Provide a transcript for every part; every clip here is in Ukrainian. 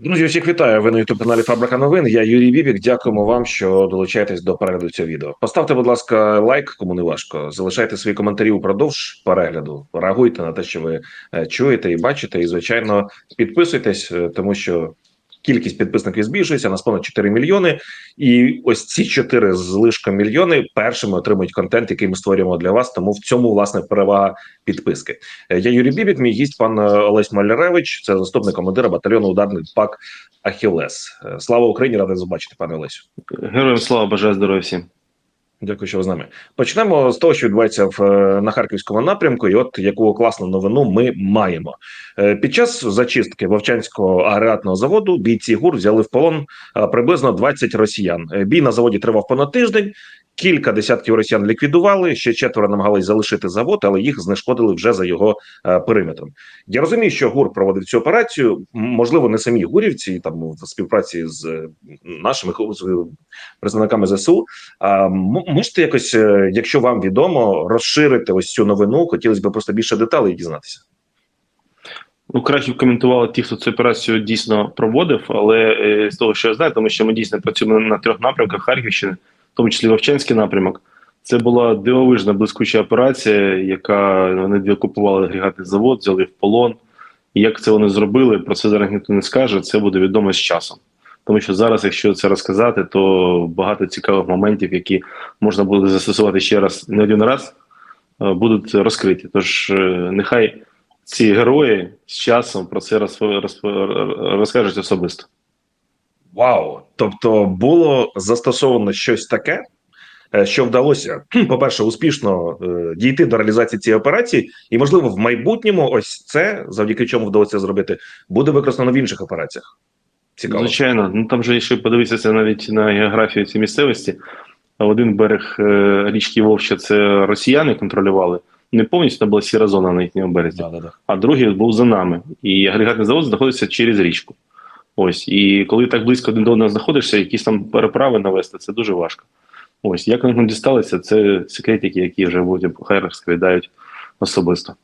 Друзі, всіх вітаю. Ви на youtube каналі Фабрика новин. Я Юрій Бібік. Дякуємо вам, що долучаєтесь до перегляду цього відео. Поставте, будь ласка, лайк, кому не важко. Залишайте свої коментарі упродовж перегляду. Реагуйте на те, що ви е, чуєте і бачите. І звичайно, підписуйтесь, е, тому що кількість підписників збільшується нас понад 4 мільйони. І ось ці 4 з лишком мільйони першими отримують контент, який ми створюємо для вас. Тому в цьому власне перевага підписки. Е, Я Юрій Бібік, мій гість пан е, Олесь Маляревич, це заступник командира батальйону ударний пак Ахілес. Е, Слава Україні! Радий побачити, пане Олесю. Героям слава, бажаю здоров'я всім. Дякую, що ви з нами. Почнемо з того, що відбувається в е, на харківському напрямку, і от яку класну новину ми маємо Е, під час зачистки Вовчанського агрегатного заводу. Бійці ГУР взяли в полон е, приблизно 20 росіян. Бій на заводі тривав понад тиждень. Кілька десятків росіян ліквідували. Ще четверо намагались залишити завод, але їх знешкодили вже за його е, периметром. Я розумію, що ГУР проводив цю операцію. Можливо, не самі гурівці там в співпраці з е, нашими з, е, представниками ЗСУ. А можете якось, е, якщо вам відомо, розширити ось цю новину? Хотілося б просто більше деталей дізнатися. Ну, краще б коментували ті, хто цю операцію дійсно проводив, але е, з того, що я знаю, тому що ми дійсно працюємо на трьох напрямках Харківщини, тому числі Вовчанський напрямок. Це була дивовижна блискуча операція, яка вони деокупували агрегатний завод, взяли в полон. І як це вони зробили, про це зараз ніхто не скаже. Це буде відомо з часом. Тому що зараз, якщо це розказати, то багато цікавих моментів, які можна буде застосувати ще раз не один раз, е, будуть розкриті. Тож е, нехай ці герої з часом про це роз, роз, розкажуть особисто. Вау! Тобто було застосовано щось таке, е, що вдалося, по-перше, успішно е, дійти до реалізації цієї операції, і можливо, в майбутньому ось це, завдяки чому вдалося зробити, буде використано в інших операціях. Цікаво. Звичайно, ну там же якщо подивитися навіть на географію цієї місцевості, один берег е, річки Вовча це росіяни контролювали. Не повністю там була сіра зона на їхньому березі. Да, да, да. а другий був за нами. І агрегатний завод знаходиться через річку. Ось, і коли так близько до одного знаходишся, якісь там переправи навести, це дуже важко. Ось, як вони дісталися, це секретики, які вже потім хай розповідають особисто.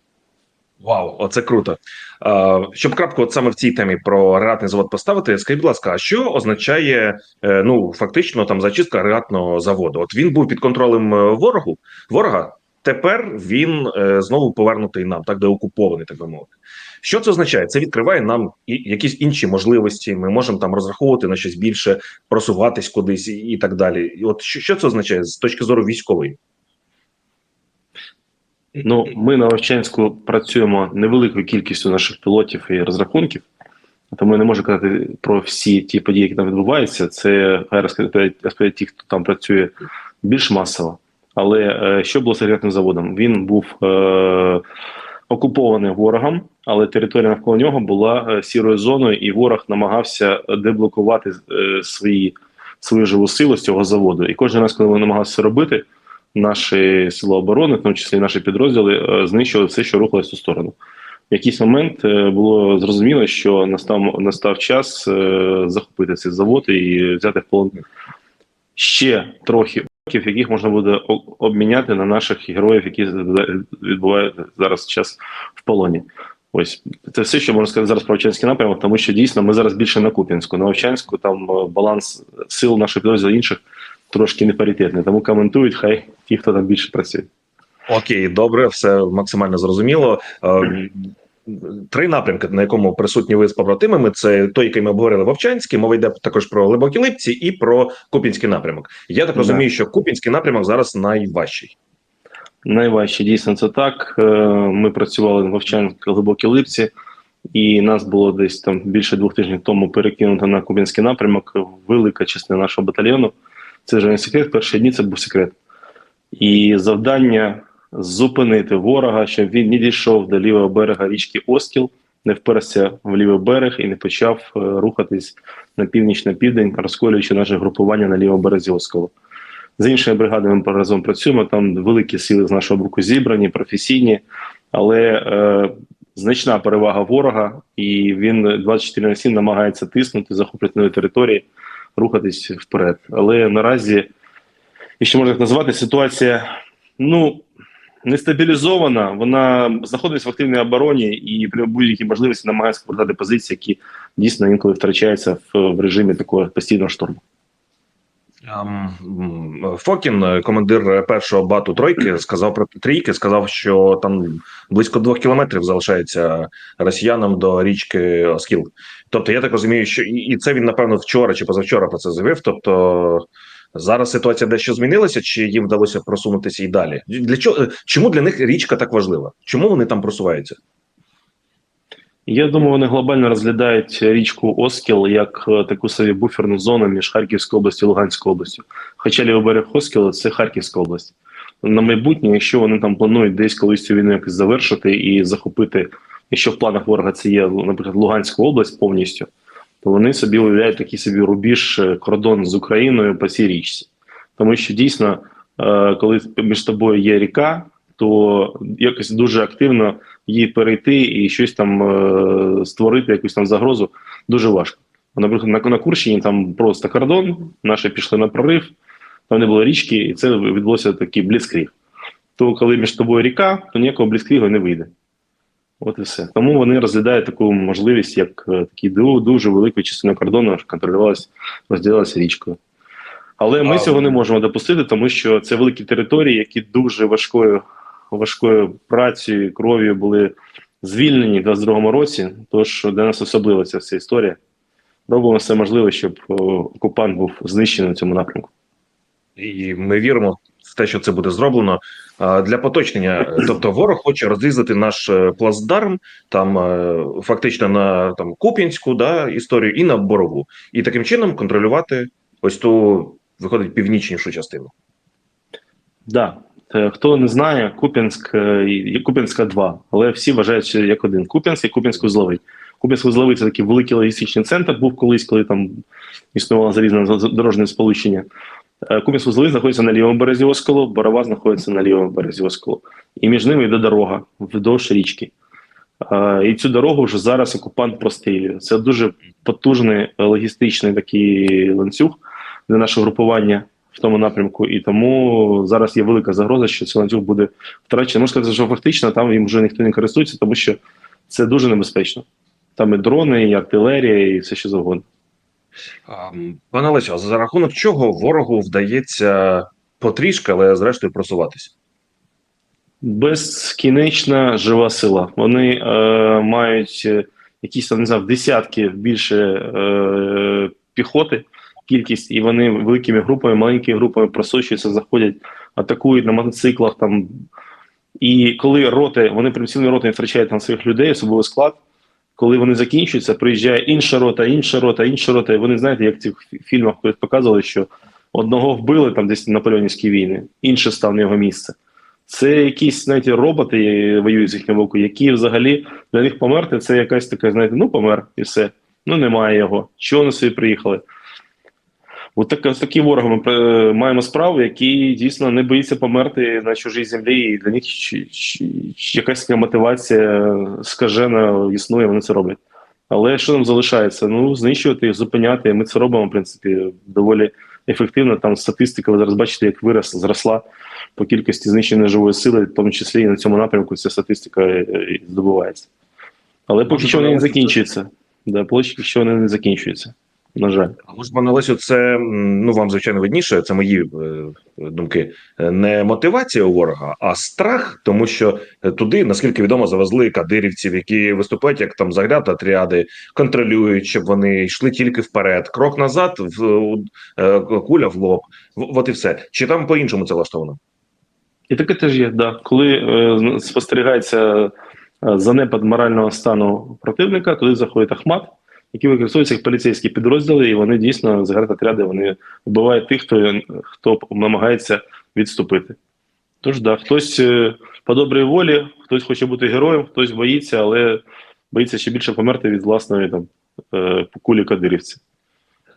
Вау, оце круто. А, щоб крапку, от саме в цій темі про агрегатний завод поставити, скажіть, будь ласка, а що означає е, ну фактично там зачистка агрегатного заводу? От він був під контролем е, ворогу ворога. Тепер він е, знову повернутий нам, так де окупований, так би мовити. Що це означає? Це відкриває нам якісь інші можливості. Ми можемо там розраховувати на щось більше, просуватись кудись і, так далі. І от що, це означає з точки зору військової? Ну, ми на Овчанську працюємо невеликою кількістю наших пілотів і розрахунків, тому я не можу казати про всі ті події, які там відбуваються. Це хай розповідають ті, хто там працює більш масово. Але е, що було з заводом? Він був е, окупований ворогом, але територія навколо нього була е, сірою зоною, і ворог намагався деблокувати е, свої, свою живу силу з цього заводу. І кожен раз, коли вони намагалися робити, наші сили оборони, в тому числі наші підрозділи, е, знищували все, що рухалось цю сторону. В якийсь момент е, було зрозуміло, що настав настав час е, захопити цей завод і взяти в полон ще трохи яких можна буде обміняти на наших героїв, які відбувають зараз час в полоні. Ось це все, що можна сказати зараз про Овчанський напрямок, тому що дійсно ми зараз більше на Куп'янську. На Овчанську там е, баланс сил наших підрозділів інших трошки непаритетний. Тому коментують хай ті, хто там більше працює. Окей, добре, все максимально зрозуміло. Три напрямки, на якому присутні ви з побратимами, це той, який ми обговорили Вовчанський. Мова йде також про глибокі липці і про Купінський напрямок. Я так розумію, що Купінський напрямок зараз найважчий. Найважче дійсно це так. Е, Ми працювали в Вовчанській глибокій липці, і нас було десь там більше двох тижнів тому перекинуто на Кубінський напрямок. Велика частина нашого батальйону. Це вже не секрет. Перші дні це був секрет. І завдання зупинити ворога, щоб він не дійшов до лівого берега річки Оскіл, не вперся в лівий берег і не почав е, рухатись на північ на південь, розколюючи наше групування на лівому березі Осколу. З іншими бригадами ми разом працюємо. Там великі сили з нашого боку зібрані, професійні, але е, значна перевага ворога, і він 24 на 7 намагається тиснути, захоплювати нові території, рухатись вперед. Але наразі, якщо можна так назвати, ситуація ну нестабілізована, вона знаходиться в активній обороні і при будь-якій можливості намагається повертати позиції, які дійсно інколи втрачаються в, режимі такого постійного штурму. Фокін, е, командир першого бату тройки, сказав про трійки, сказав, що там близько двох кілометрів залишається росіянам до річки Оскіл. Тобто, я так розумію, що і це він напевно вчора чи позавчора про це заявив. Тобто зараз ситуація дещо змінилася, чи їм вдалося просунутися і далі? Для чого е, чому для них річка так важлива? Чому вони там просуваються? Я думаю, вони глобально розглядають річку Оскіл як е, таку собі буферну зону між Харківською областю і Луганською областю. Хоча лівий берег Оскіла це Харківська область. На майбутнє, якщо вони там планують десь колись цю війну якось завершити і захопити, якщо в планах ворога це є, наприклад, Луганська область повністю, то вони собі уявляють такий собі рубіж е, кордон з Україною по цій річці. Тому що дійсно, е, коли між тобою є ріка, то якось дуже активно її перейти і щось там е, створити, якусь там загрозу дуже важко. Наприклад, на, Курщині там просто кордон, наші пішли на прорив, там не було річки, і це відбулося такий бліцкріг. То коли між тобою ріка, то ніякого бліцкрігу не вийде. От і все. Тому вони розглядають таку можливість, як е, такий ду- дуже великою частиною кордону контролювалася, розділилася річкою. Але ми А, цього не можемо допустити, тому що це великі території, які дуже важкою, важкою працею, кров'ю були звільнені в 22-му році. Тож для нас особлива ця вся історія. Робимо все можливе, щоб окупант був знищений на цьому напрямку. І ми віримо в те, що це буде зроблено. Для поточнення, тобто, ворог хоче розрізати наш е, плацдарм там е, фактично на там Куп'янську да, історію і на Борову, і таким чином контролювати ось ту виходить північнішу частину. Да. Е, Хто не знає, Куп'янськ є Куп'янська 2, але всі вважають, як один Куп'янськ і Куп'янськ-Узловий. Куп'янськ-Узловий це такий великий логістичний центр, був колись, коли там існувало залізне дорожнє сполучення. Е, Куп'янськ-Узловий знаходиться на лівому березі Осколу, Борова знаходиться на лівому березі Осколу. І між ними йде дорога вдовж річки. Е, І цю дорогу вже зараз окупант прострілює. Це дуже потужний е, логістичний такий ланцюг для нашого групування в тому напрямку, і тому зараз є велика загроза, що цей ланцюг буде втрачений. Можна сказати, що фактично там їм вже ніхто не користується, тому що це дуже небезпечно. Там і дрони, і артилерія, і все що завгодно. Пане а за рахунок чого ворогу вдається потрішки, але зрештою просуватися? Безкінечна жива сила. Вони е, мають е, якісь там не знаю, десятки більше е, піхоти, кількість, і вони великими групами, маленькими групами просочуються, заходять, атакують на мотоциклах. Там. І коли роти, вони прям цілими ротами втрачають там своїх людей, особливий склад. Коли вони закінчуються, приїжджає інша рота, інша рота, інша рота. І вони знаєте, як в цих фільмах показували, що одного вбили там десь на наполеонівській війни, інший став на його місце. Це якісь, знаєте, роботи воюють з їхнього боку, які взагалі для них померти це якась така, знаєте, ну помер і все. Ну немає його. Чого вони собі приїхали? От так, з таким ворогом ми е, маємо справу, який дійсно не боїться померти на чужій землі, і для них якась така мотивація скажена існує, вони це роблять. Але що нам залишається? Ну, знищувати, зупиняти. Ми це робимо, в принципі, доволі ефективно. Там статистика, ви зараз бачите, як виросла, зросла по кількості знищеної живої сили, в тому числі і на цьому напрямку ця статистика е, е, здобувається. Але поки що вони не закінчуються. Да, поки що вони не закінчуються. На жаль. А може, пане Лесю, це ну вам звичайно видніше, це мої е, думки. Не мотивація у ворога, а страх, тому що е, туди, наскільки відомо, завезли кадирівців, які виступають як там загляд отряди, контролюють, щоб вони йшли тільки вперед. Крок назад, в е, куля в лоб. В- От і все. Чи там по-іншому це влаштовано? І таке теж є, да. Коли е, спостерігається е, занепад морального стану противника, туди заходить Ахмат, які використовуються як поліцейські підрозділи, і вони дійсно заградотряди, вони вбивають тих, хто, хто намагається відступити. Тож, да, хтось е, по добрій волі, хтось хоче бути героєм, хтось боїться, але боїться ще більше померти від власної там, е, кулі кадирівця.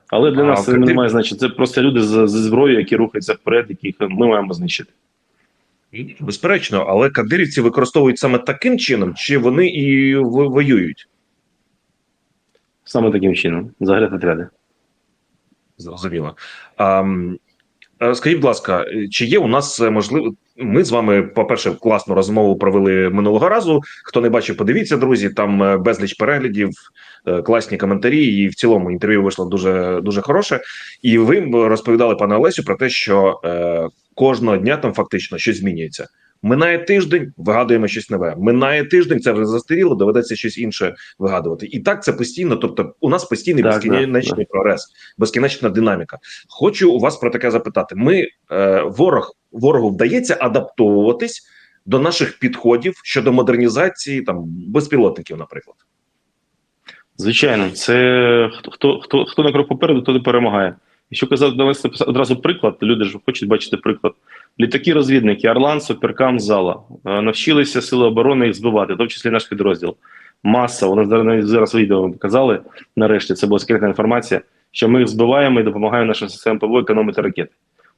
Але для А нас це не має значення. Це просто люди з- зі зброєю, які рухаються вперед, яких ми маємо знищити. Безперечно, але кадирівці використовують саме таким чином, чи вони і воюють? Саме таким чином, заград отряди. Зрозуміло. Е, Скажіть, будь ласка, е, чи є у нас е, можливо? Ми з вами, по-перше, класну розмову провели минулого разу. Хто не бачив, подивіться, друзі. Там безліч переглядів, класні коментарі, і в цілому інтерв'ю вийшло дуже дуже хороше. І ви розповідали пане Олесю про те, що е, кожного дня там фактично щось змінюється. Минає тиждень, вигадуємо щось нове. Минає тиждень, це вже застаріло, доведеться щось інше вигадувати. І так це постійно. Тобто, у нас постійний Так, безкінечний да, прогрес, безкінечна динаміка. Хочу у вас про таке запитати. Ми е, ворог ворогу вдається адаптовуватись до наших підходів щодо модернізації там безпілотників, наприклад. Звичайно, це хто хто, хто на крок попереду, то перемагає. Якщо казати навести одразу приклад, люди ж хочуть бачити приклад. Літаки розвідники Орлан, Суперкам, Зала е, навчилися сили оборони їх збивати, в тому числі наш підрозділ. Маса, вони зараз відео показали. Нарешті це була секретна інформація, що ми їх збиваємо і допомагаємо нашим системам ПВО економити ракети.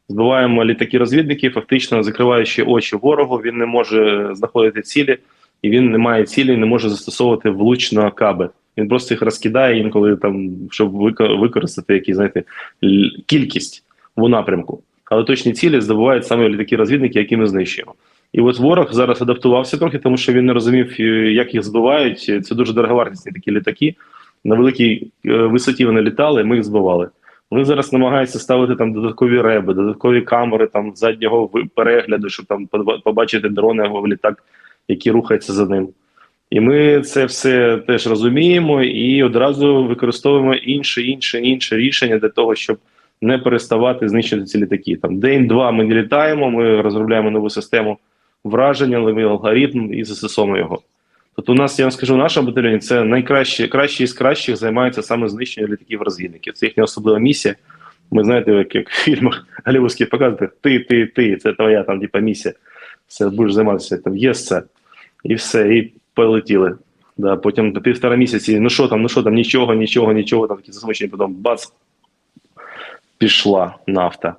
Збиваємо літаки розвідники, фактично закриваючи очі ворогу, він не може знаходити цілі, і він не має цілі, не може застосовувати влучно каби. Він просто їх розкидає інколи там, щоб використати якісь, знаєте, кількість в напрямку. Але точні цілі здобувають саме літаки розвідники, які ми знищуємо. І от ворог зараз адаптувався трохи, тому що він не розумів, е, як їх збивають. Це дуже дороговартісні такі літаки. На великій е, висоті вони літали, ми їх збивали. Вони зараз намагаються ставити там додаткові реби, додаткові камери там заднього перегляду, щоб там побачити дрони або літак, який рухається за ним. І ми це все теж розуміємо і одразу використовуємо інше, інше, інше рішення для того, щоб не переставати знищити ці літаки. Там день-два ми не літаємо, ми розробляємо нову систему враження, новий алгоритм і застосовуємо його. Тобто, у нас я вам скажу, наша батальйоні це найкраще, кращі з кращих займаються саме знищенням літаків розвідників. Це їхня особлива місія. Ми знаєте, як, як в фільмах голівудських показують, ти, ти, ти, це твоя там типа місія. Все будеш займатися там, є це. І все, і полетіли. Да, потім півтора місяці, ну що там, ну що там, нічого, нічого, нічого, там такі засмучені, потім бац, пішла нафта.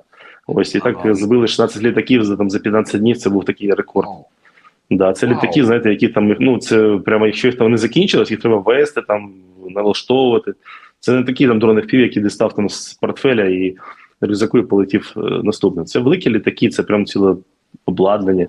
Ось і так Ага. збили 16 літаків за там за 15 днів. Це був такий рекорд. Да, це літаки, знаєте, які там ну це прямо, якщо їх там не закінчилось, їх треба вести, там налаштовувати. Це не такі там дрони впів, які дістав там з портфеля і рюкзаку і полетів е, наступним. Це великі літаки, це прям ціле обладнання.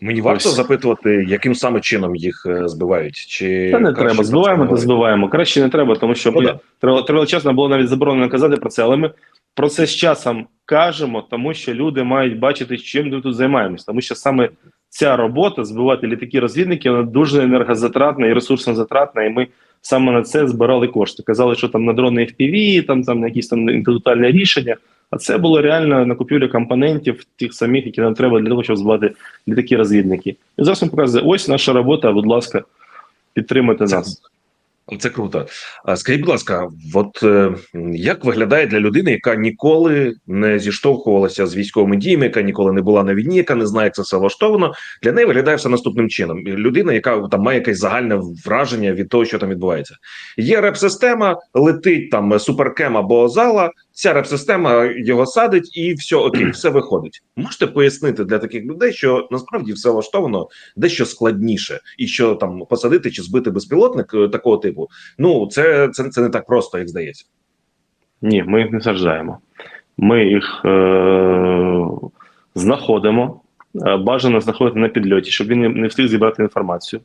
Мені варто Ось. запитувати, яким саме чином їх е, збивають? Чи Та не треба. Збиваємо, та збиваємо. Краще не треба, тому що Ну, да. тривало, часно було навіть заборонено казати про це, але ми про це з часом кажемо, тому що люди мають бачити, чим ми тут займаємось. Тому що саме ця робота збивати літаки розвідники, вона дуже енергозатратна і ресурсно затратна. І ми саме на це збирали кошти. Казали, що там на дрони FPV, там там на якісь там інтелектуальне рішення. А це було реально на купівлю компонентів тих самих, які нам треба для того, щоб збивати літаки розвідники. І зараз він показує, ось наша робота, будь ласка, підтримайте нас. Це круто. Скажіть, будь ласка, от е, як виглядає для людини, яка ніколи не зіштовхувалася з військовими діями, яка ніколи не була на війні, яка не знає, як це все влаштовано? Для неї виглядає все наступним чином. Людина, яка там має якесь загальне враження від того, що там відбувається. Є реп-система, летить там суперкем або зала. Ця реп-система його садить, і все окей, все виходить. Можете пояснити для таких людей, що насправді все влаштовано дещо складніше, і що там посадити чи збити безпілотник е, такого типу. Ну це, це, це не так просто, як здається. Ні, ми їх не саджаємо. Ми їх е- знаходимо. Е, Бажано знаходити на підльоті, щоб він не- не встиг зібрати інформацію.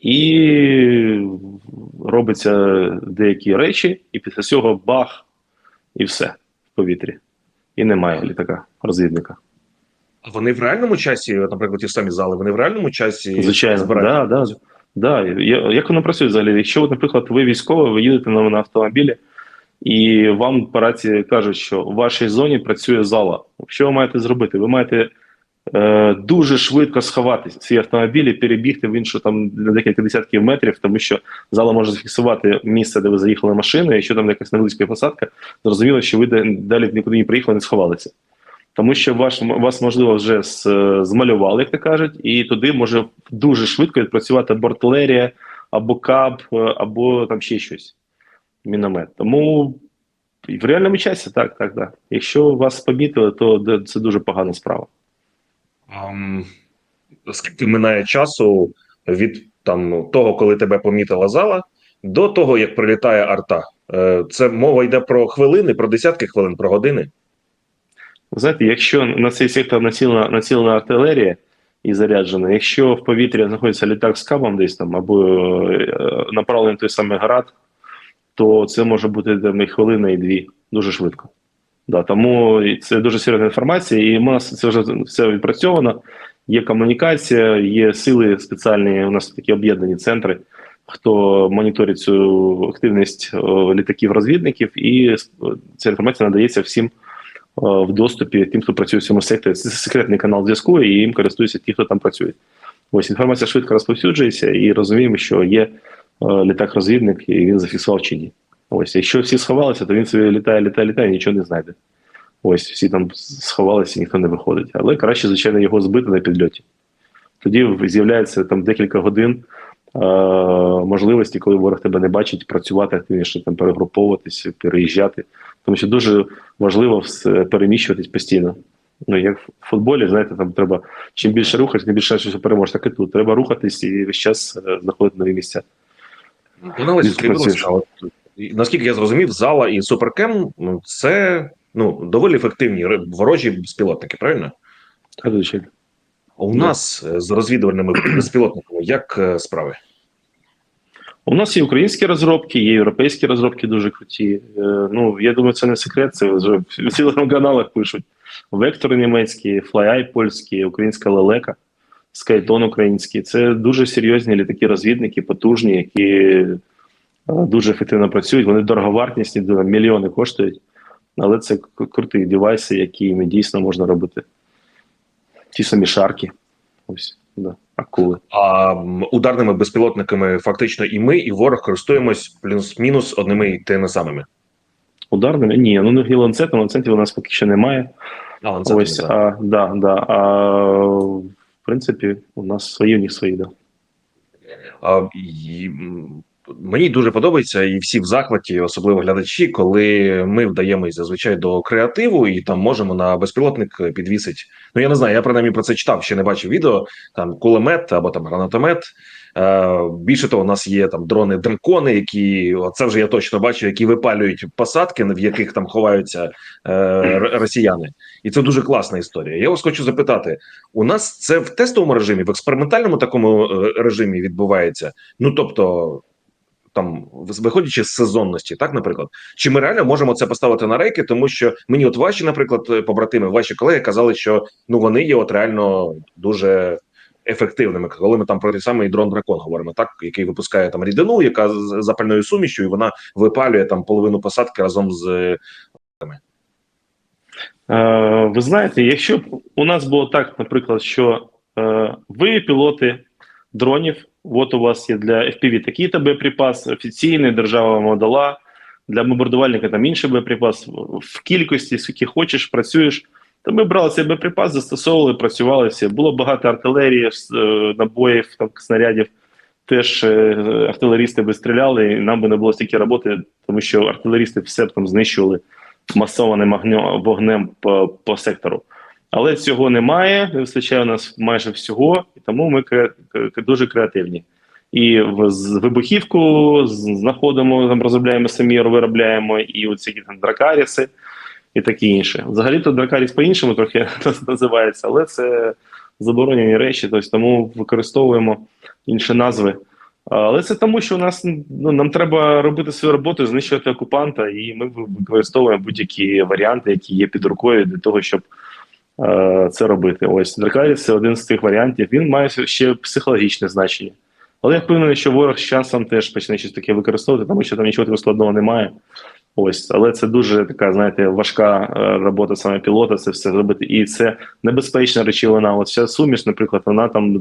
І робиться деякі речі, і після цього бах, і все в повітрі. І немає літака, розвідника. А Вони в реальному часі, наприклад, ті самі зали, вони в реальному часі Звичайно, да, да, да. Як воно працює взагалі? Якщо, наприклад, ви військовий, ви їдете на, на автомобілі, і вам по рації кажуть, що в вашій зоні працює зала. Що ви маєте зробити? Ви маєте е, дуже швидко сховати свій автомобіль і перебігти в іншу там на декілька десятків метрів, тому що зала може зафіксувати місце, де ви заїхали машиною. Якщо там якась невеличка посадка, зрозуміло, що ви далі нікуди не приїхали, не сховалися. Тому що ваш, вас, можливо, вже з, змалювали, як то кажуть, і туди може дуже швидко відпрацювати або артилерія, або каб, е, або там ще щось. Міномет. Тому в реальному часі так, так, так. Якщо вас помітили, то це дуже погана справа. Скільки минає часу від там того, коли тебе помітила зала, до того, як прилітає арта? Е, Це мова йде про хвилини, про десятки хвилин, про години. Знаєте, якщо на цей сектор націлена, націлена артилерія і заряджена, якщо в повітрі знаходиться літак з кабом десь там або е, направлений той самий град, то це може бути там, і хвилина, і дві дуже швидко. Да, тому це дуже серйозна інформація, і у нас це вже все відпрацьовано. Є комунікація, є сили спеціальні. У нас такі об'єднані центри, хто моніторить цю активність літаків-розвідників, і ця інформація надається всім в доступі тим, хто працює в цьому секторі. Це секретний канал зв'язку, і їм користуються ті, хто там працює. Ось інформація швидко розповсюджується, і розуміємо, що є літак-розвідник, і він зафіксував чи ні. Ось, якщо всі сховалися, то він собі літає, літає, літає, і нічого не знайде. Ось, всі там сховалися, ніхто не виходить. Але краще, звичайно, його збити на підльоті. Тоді з'являється там декілька годин е- можливості, коли ворог тебе не бачить, працювати активніше, там перегруповуватися, переїжджати. Тому що дуже важливо переміщуватись постійно. Ну, як в футболі, знаєте, там треба чим більше рухатись, тим більше щось переможеш. Так і тут. Треба рухатись і весь час е, знаходити нові місця. Пане Олесі, наскільки я зрозумів, зала і суперкем ну, це ну доволі ефективні ворожі безпілотники, правильно? Так, звичайно. А у нас е, з розвідувальними безпілотниками як е, справи? У нас є українські розробки, є європейські розробки дуже круті. Е, ну, я думаю, це не секрет, це вже в телеграм-каналах пишуть. Вектори німецькі, FlyEye польські, українська лелека, Skytone український. Це дуже серйозні літаки розвідники, потужні, які дуже ефективно працюють. Вони дороговартісні, мільйони коштують. Але це к- круті девайси, якими дійсно можна робити. Ті самі шарки. Ось, да, акули. А ударними безпілотниками фактично і ми, і ворог користуємось плюс-мінус одними і тими самими. Ударними? Ні, ну не ланцетом, ланцетів у нас поки що немає. А, ланцетами, Ось, да. а, да, да. А, в принципі, у нас свої, у них свої, да. А, і, мені дуже подобається, і всі в захваті, особливо глядачі, коли ми вдаємось зазвичай до креативу і там можемо на безпілотник підвісити. Ну я не знаю, я принаймні про це читав, ще не бачив відео. Там кулемет або там гранатомет. Е, більше того, у нас є там дрони дракони, які це вже я точно бачу, які випалюють посадки, в яких там ховаються е, росіяни, і це дуже класна історія. Я вас хочу запитати: у нас це в тестовому режимі, в експериментальному такому е, режимі відбувається. Ну тобто, там виходячи з сезонності, так, наприклад, чи ми реально можемо це поставити на рейки, тому що мені, от ваші, наприклад, е, побратими, ваші колеги казали, що ну вони є от реально дуже. Ефективними, коли ми там про той самий дрон дракон говоримо, так який випускає там рідину, яка з запальною сумішю, і вона випалює там половину посадки разом з е, Е, ви знаєте, якщо б у нас було так, наприклад, що е, ви пілоти дронів, от у вас є для FPV такий-то боєприпас, офіційний, держава вам дала, для бомбардувальника там інший боєприпас, в кількості, скільки хочеш, працюєш, то ми брали цей боєприпас, застосовували, працювали всі. Було багато артилерії, е, набоїв, там, снарядів. Теж е, артилерісти би стріляли, і нам би не було стільки роботи, тому що артилерісти все б там знищували масованим вогнем по, по сектору. Але цього немає, не вистачає у нас майже всього, і тому ми дуже креативні. І вибухівку знаходимо, там розробляємо самі, виробляємо, і оці там дракаріси, і таке інше. Взагалі-то дракаріс по-іншому трохи називається, але це заборонені речі, тобто тому використовуємо інші назви. Але це тому, що у нас ну, нам треба робити свою роботу, знищувати окупанта, і ми використовуємо будь-які варіанти, які є під рукою для того, щоб це робити. Ось Дракаріс це один з цих варіантів. Він має ще психологічне значення. Але я впевнений, що ворог з часом теж почне щось таке використовувати, тому що там нічого такого складного немає. Ось, але це дуже така, знаєте, важка е, робота саме пілота, це все зробити. І це небезпечна речовина. От ця суміш, наприклад, вона там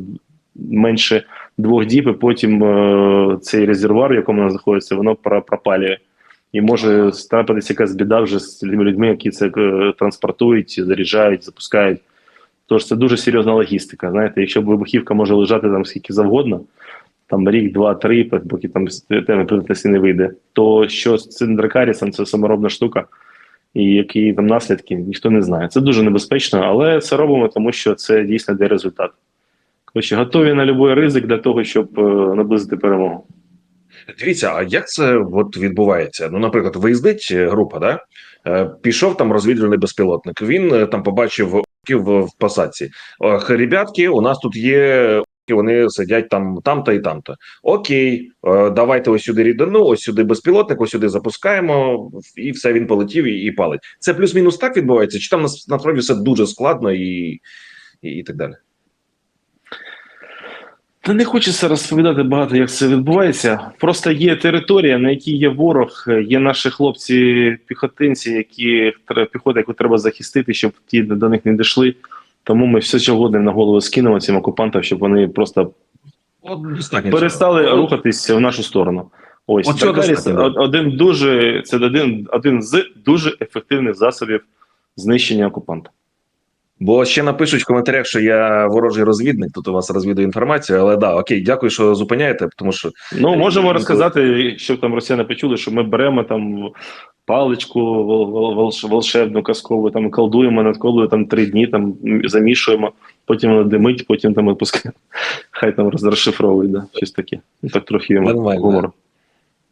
менше двох діб, і потім е, цей резервуар, в якому вона знаходиться, воно про- пропалює. І може трапитися якась біда вже з тими людьми, які це е, транспортують, заряджають, запускають. Тож це дуже серйозна логістика. Знаєте, якщо вибухівка може лежати там скільки завгодно, там рік, два, три, поки там теми придатності не вийде, то що з цим дракарісом це саморобна штука, і які там наслідки, ніхто не знає. Це дуже небезпечно, але це робимо, тому що це дійсно дає результат. Коротше, готові на будь-який ризик для того, щоб е, наблизити перемогу. Дивіться, а як це от відбувається? Ну, наприклад, виїздить е, група, да? Е, пішов там розвідувальний безпілотник. Він е, там побачив в посадці. Ох, ребятки, у нас тут є. орки, Вони сидять там, там-то і там-то. Окей, давайте ось сюди рідину, ось сюди безпілотник, ось сюди запускаємо, і все він полетів і, і палить. Це плюс-мінус так відбувається, чи там насправді все дуже складно і, і, і так далі. Та не хочеться розповідати багато, як це відбувається. Просто є територія, на якій є ворог, є наші хлопці-піхотинці, які піхота, яку треба захистити, щоб ті до них не дійшли. Тому ми все сьогодні на голову скинемо цим окупантам, щоб вони просто От перестали цього. рухатись в нашу сторону. Ось От цього Дракаріс один дуже це один, один з дуже ефективних засобів знищення окупанта. Бо ще напишуть в коментарях, що я ворожий розвідник, тут у вас розвідую інформацію, але да, окей, дякую, що зупиняєте, тому що Ну, можемо розказати, щоб там росіяни почули, що ми беремо там паличку вол- вол- волш- волшебну казкову, там колдуємо над колою там три дні, там замішуємо, потім воно димить, потім там відпускаємо. Хай там роз- розшифровують, да, щось таке. Так трохи Нормально. гумору.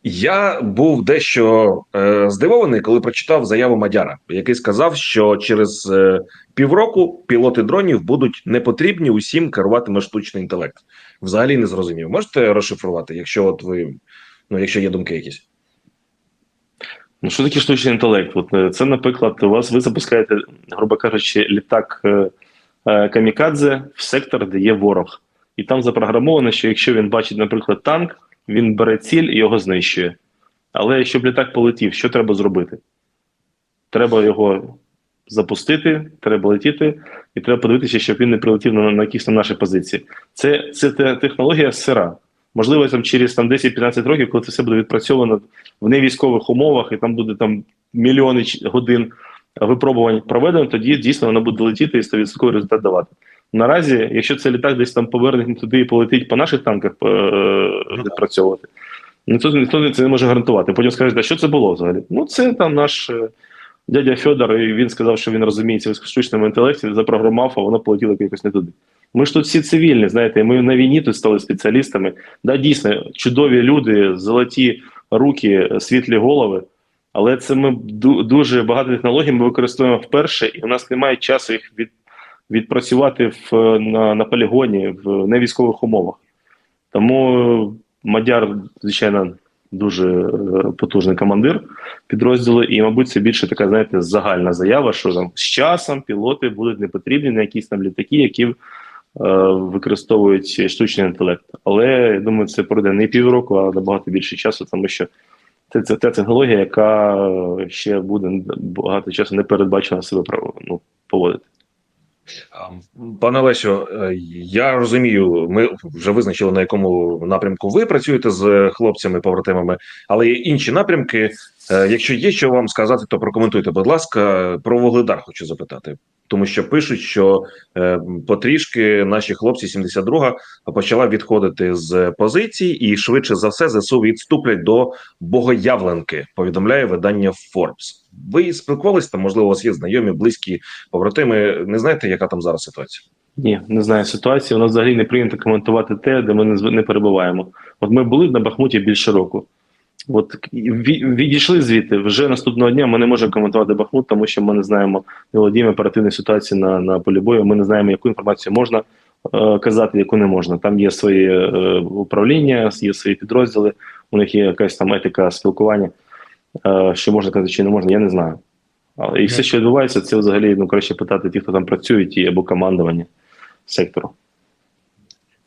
Я був дещо е, здивований, коли прочитав заяву Мадяра, який сказав, що через е, півроку пілоти дронів будуть не потрібні усім керуватиме штучний інтелект. Взагалі не зрозумів. Можете розшифрувати, якщо от ви ну, якщо є думки якісь. Ну, що таке штучний інтелект? От, е, це, наприклад, у вас ви запускаєте, грубо кажучи, літак е, е, камікадзе в сектор, де є ворог. І там запрограмовано, що якщо він бачить, наприклад, танк, він бере ціль і його знищує. Але щоб літак полетів, що треба зробити? Треба його запустити, треба летіти, і треба подивитися, щоб він не прилетів на, на якісь там наші позиції. Це, це технологія сира. Можливо, там через там, 10-15 років, коли це все буде відпрацьовано в невійськових умовах, і там буде там мільйони годин випробувань проведено, тоді дійсно воно буде летіти і 100% результат давати. Наразі, якщо цей літак десь там поверне туди і полетить по наших танках е, да. відпрацьовувати, ніхто, ніхто це не може гарантувати. Потім скажуть, а що це було взагалі? Ну, це там наш е, дядя Федор, і він сказав, що він розуміється в штучному інтелекті, запрограмував, а воно полетіло якось не туди. Ми ж тут всі цивільні, знаєте, ми на війні тут стали спеціалістами. Да, дійсно, чудові люди, золоті руки, світлі голови. Але це ми дуже багато технологій ми використовуємо вперше, і у нас немає часу їх від, відпрацювати в, на, на полігоні в невійськових умовах. Тому Мадяр, звичайно, дуже е, потужний командир підрозділу, і, мабуть, це більше така, знаєте, загальна заява, що там з часом пілоти будуть не потрібні на якісь там літаки, які е, використовують штучний інтелект. Але я думаю, це пройде не півроку, а набагато більше часу, тому що це, це та технологія, яка ще буде багато часу не передбачена себе право ну, поводити. Пане Лесю, е, я розумію, ми вже визначили на якому напрямку ви працюєте з хлопцями, побратимами, але є інші напрямки. Е, Якщо є що вам сказати, то прокоментуйте, будь ласка, про Вугледар хочу запитати, тому що пишуть, що е, потрішки наші хлопці 72-га почала відходити з позицій, і швидше за все ЗСУ відступлять до Богоявленки. Повідомляє видання Forbes. Ви спілкувалися там? Можливо, у вас є знайомі, близькі побратими. Не знаєте, яка там зараз ситуація? Ні, не знаю ситуації. У нас взагалі не прийнято коментувати те, де ми не, перебуваємо. От ми були на Бахмуті більше року. От відійшли звідти. Вже наступного дня ми не можемо коментувати Бахмут, тому що ми не знаємо, не володіємо оперативною ситуацією на, на полі бою. Ми не знаємо, яку інформацію можна е, казати, яку не можна. Там є свої е, управління, є свої підрозділи, у них є якась там етика спілкування. Е, що можна казати, чи не можна, я не знаю. Але і все, що відбувається, це взагалі ну краще питати тих, хто там працюють, і або командування сектору.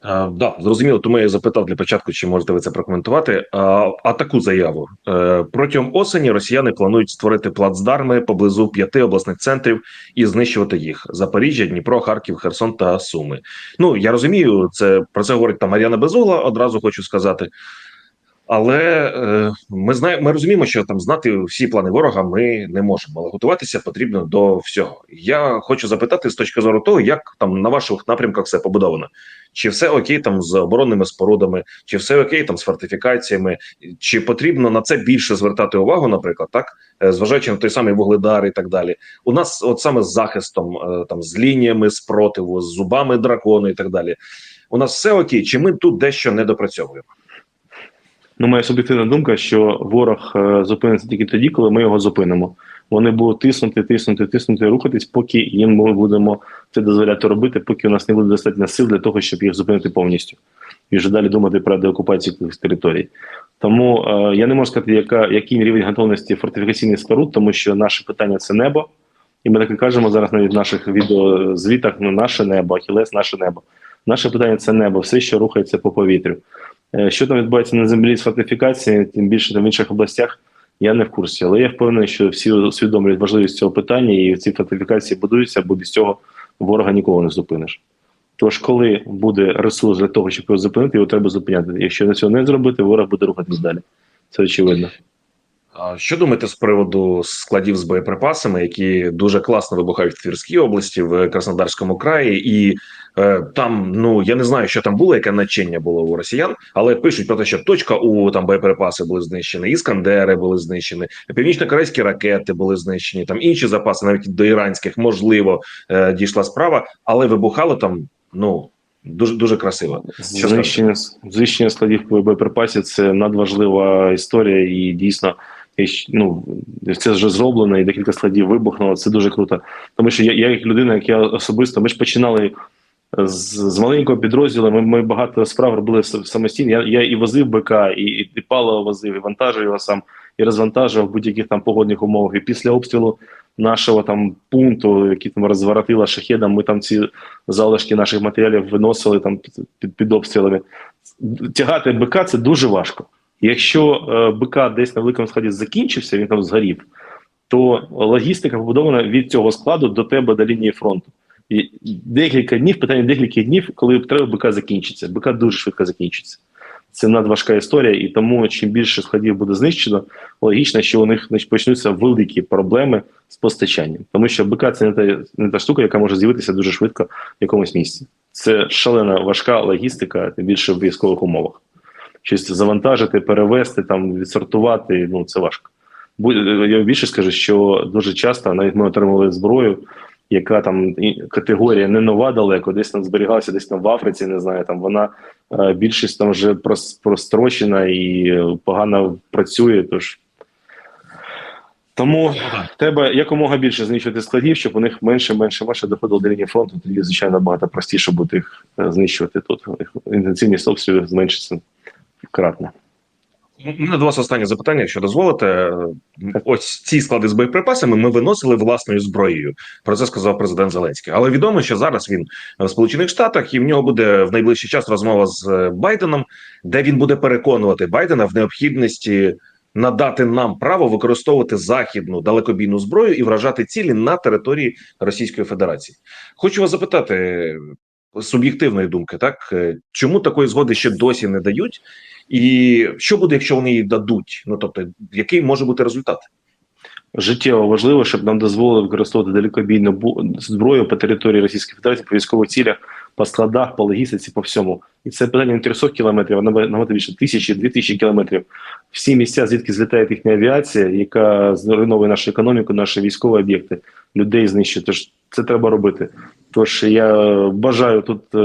А, да, зрозуміло. Тому я запитав для початку, чи можете ви це прокоментувати. А, а таку заяву е, протягом осені росіяни планують створити плацдарми поблизу п'яти обласних центрів і знищувати їх: Запоріжжя, Дніпро, Харків, Херсон та Суми. Ну я розумію, це про це говорить там Мар'яна Безула. Одразу хочу сказати. Але е, ми знаємо, ми розуміємо, що там знати всі плани ворога ми не можемо. Але готуватися потрібно до всього. Я хочу запитати з точки зору того, як там на ваших напрямках все побудовано. Чи все окей там з оборонними спорудами, чи все окей там з фортифікаціями, чи потрібно на це більше звертати увагу, наприклад, так Е, зважаючи на той самий вугледар і так далі. У нас, от саме з захистом, е, там з лініями спротиву, з зубами дракону і так далі. У нас все окей, чи ми тут дещо не допрацьовуємо? Ну, моя суб'єктивна думка, що ворог е, зупиниться тільки тоді, коли ми його зупинимо. Вони будуть тиснути, тиснути, тиснути, рухатись, поки їм ми будемо це дозволяти робити, поки у нас не буде достатньо сил для того, щоб їх зупинити повністю. І вже далі думати про деокупацію цих територій. Тому е, я не можу сказати, яка, який рівень готовності фортифікаційних споруд, тому що наше питання це небо. І ми так і кажемо зараз навіть в наших відеозвітах: ну, наше небо, Ахілес, наше небо. Наше питання це небо, все, що рухається по повітрю. Е, Що там відбувається на землі з фортифікації, тим більше там в інших областях, я не в курсі. Але я впевнений, що всі усвідомлюють важливість цього питання, і ці фортифікації будуються, бо без цього ворога нікого не зупиниш. Тож, коли буде ресурс для того, щоб його зупинити, його треба зупиняти. Якщо на цього не зробити, ворог буде рухатись далі. Це очевидно. Що думаєте з приводу складів з боєприпасами, які дуже класно вибухають в Тверській області, в Краснодарському краї, і е, там ну я не знаю, що там було, яке начиння було у росіян, але пишуть про те, що точка у там боєприпаси були знищені, іскандери були знищені, північно-корейські ракети були знищені, там інші запаси, навіть до іранських, можливо, е, дійшла справа, але вибухало там ну дуже дуже красиво. Знищення, знищення складів боєприпасів це надважлива історія, і дійсно і ну, це вже зроблено, і декілька складів вибухнуло. Це дуже круто. Тому що я, я як людина, як я особисто, ми ж починали з, з маленького підрозділу. Ми, ми багато справ робили самостійно. Я, я і возив БК, і, і, і паливо возив, і вантажив його сам, і розвантажував в будь-яких там погодних умовах. І після обстрілу нашого там пункту, який там розворотила шахедом, ми там ці залишки наших матеріалів виносили там під, під, під обстрілами. Тягати БК це дуже важко. Якщо е, БК десь на великому складі закінчився, він там згорів, то логістика побудована від цього складу до тебе до лінії фронту. І декілька днів, питання декілька днів, коли треба БК закінчиться. БК дуже швидко закінчиться. Це надважка історія, і тому чим більше складів буде знищено, логічно, що у них почнуться великі проблеми з постачанням. Тому що БК це не та, не та штука, яка може з'явитися дуже швидко в якомусь місці. Це шалена важка логістика, тим більше в військових умовах. Щось завантажити, перевезти, там, відсортувати ну це важко. Я більше скажу, що дуже часто навіть ми отримали зброю, яка там категорія не нова далеко, десь там зберігалася, десь там в Африці, не знаю. Там вона е, більшість там вже прострочена і погано працює. Тож тому треба якомога більше знищувати складів, щоб у них менше, менше, менше доходило до лінії фронту. Тоді, звичайно, набагато простіше буде їх е, знищувати тут. Інтенсивність обстрілів зменшиться кратно. У мене до вас останнє запитання, якщо дозволите. Ось ці склади з боєприпасами ми виносили власною зброєю. Про це сказав президент Зеленський. Але відомо, що зараз він в Сполучених Штатах, і в нього буде в найближчий час розмова з е, Байденом, де він буде переконувати Байдена в необхідності надати нам право використовувати західну далекобійну зброю і вражати цілі на території Російської Федерації. Хочу вас запитати суб'єктивної думки, так е, чому такої згоди ще досі не дають? І що буде, якщо вони її дадуть? Ну тобто, який може бути результат? Життєво важливо, щоб нам дозволили використовувати далекобійну зброю по території Російської Федерації по військових цілях, по складах, по логістиці, по всьому. І це питання не 300 кілометрів, а набагато більше тисячі, дві тисячі кілометрів. Всі місця, звідки злітає їхня авіація, яка зруйновує нашу економіку, наші військові об'єкти, людей знищує. Тож це треба робити. Тож я бажаю тут е,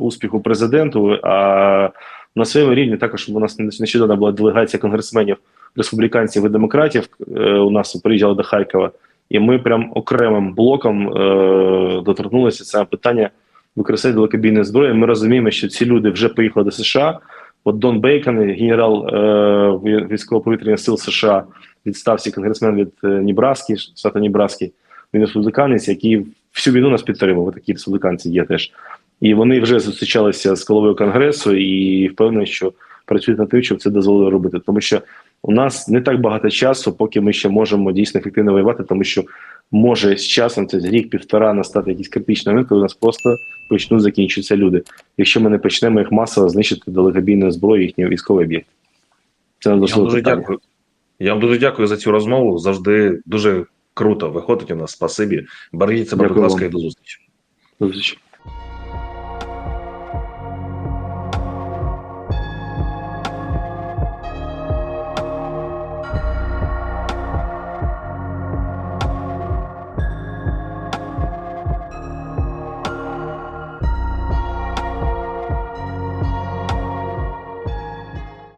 успіху президенту. А на своєму рівні також у нас нещодавно була делегація конгресменів республіканців і демократів. Е, у нас приїжджали до Харкова, і ми прям окремим блоком е, доторкнулися це питання використання далекобійної зброї. Ми розуміємо, що ці люди вже поїхали до США. От Дон Бейкон, генерал е, військово-повітряних сил США, відстався конгресмен від Нібраски, штату Нібраски. Він республіканець, який всю війну нас підтримував. Такі республіканці є теж. І вони вже зустрічалися з головою конгресу і впевнені, що працюють над тим, щоб це дозволили робити. Тому що у нас не так багато часу, поки ми ще можемо дійсно ефективно воювати, тому що може з часом це рік-півтора настати якийсь критичний момент, коли у нас просто почнуть закінчитися люди. Якщо ми не почнемо їх масово знищити далекобійною зброєю їхні військові об'єкти. Це нам Я вам дуже дякую. Я вам дуже дякую за цю розмову. Завжди дуже круто виходить у нас. Спасибі. Бережіть себе, будь ласка, і до зустрічі. До зустрічі.